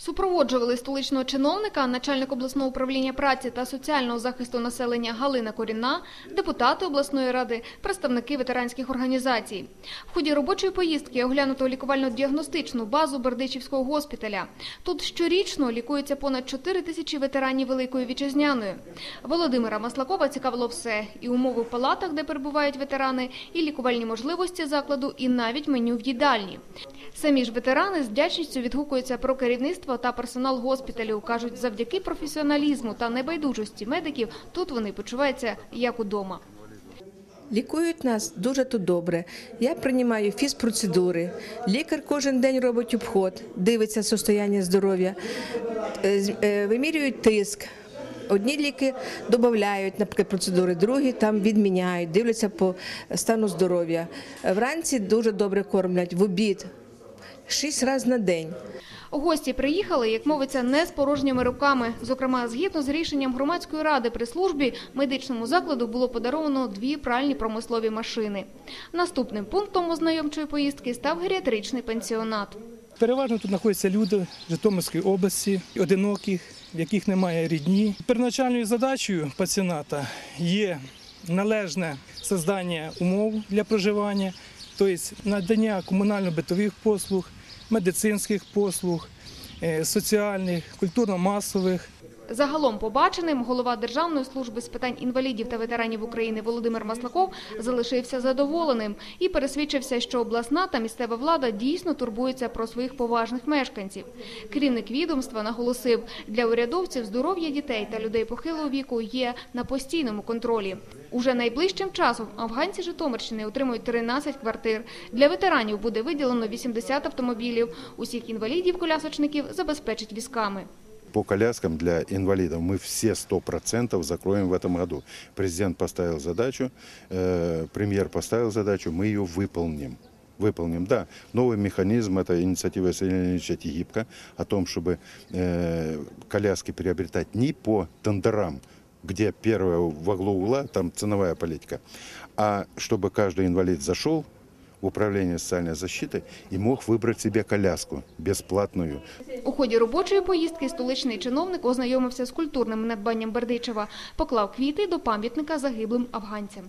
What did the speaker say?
Супроводжували столичного чиновника, начальник обласного управління праці та соціального захисту населення Галина Корінна, депутати обласної ради, представники ветеранських організацій. В ході робочої поїздки оглянуто лікувально-діагностичну базу Бердичівського госпіталя. Тут щорічно лікується понад 4 тисячі ветеранів Великої Вітчизняної. Володимира Маслакова цікавило все – і умови в палатах, де перебувають ветерани, і лікувальні можливості закладу, і навіть меню в їдальні. Самі ж ветерани з вдячністю відгукуються про керівництво та персонал госпіталю. Кажуть, завдяки професіоналізму та небайдужості медиків тут вони почуваються як удома. Лікують нас дуже тут добре. Я приймаю фізпроцедури. Лікар кожен день робить обход, дивиться состояння здоров'я, е, е, вимірюють тиск. Одні ліки додають, наприклад, процедури, другі там відміняють, дивляться по стану здоров'я. Вранці дуже добре кормлять, в обід, шість разів на день. Гості приїхали, як мовиться, не з порожніми руками. Зокрема, згідно з рішенням громадської ради при службі, медичному закладу було подаровано дві пральні промислові машини. Наступним пунктом ознайомчої поїздки став геріатричний пенсіонат. Переважно тут знаходяться люди Житомирської області, одиноких, в яких немає рідні. Первоначальною задачею пацієнта є належне создання умов для проживання, тобто надання комунально-битових послуг, медицинських послуг, е, соціальних, культурно-масових. Загалом побаченим голова Державної служби з питань інвалідів та ветеранів України Володимир Маслаков залишився задоволеним і пересвідчився, що обласна та місцева влада дійсно турбуються про своїх поважних мешканців. Керівник відомства наголосив, для урядовців здоров'я дітей та людей похилого віку є на постійному контролі. Уже найближчим часом афганці Житомирщини отримують 13 квартир. Для ветеранів буде виділено 80 автомобілів. Усіх інвалідів-колясочників забезпечать візками По коляскам для инвалидов мы все 100% закроем в этом году. Президент поставил задачу, э, премьер поставил задачу, мы ее выполним. Выполним, да. Новый механизм, это инициатива Василия Леонидовича Тигибко, о том, чтобы э, коляски приобретать не по тендерам, где первое во главу угла, там ценовая политика, а чтобы каждый инвалид зашел в управление социальной защиты и мог выбрать себе коляску бесплатную, У ході робочої поїздки столичний чиновник ознайомився з культурним надбанням Бердичева, поклав квіти до пам'ятника загиблим афганцям.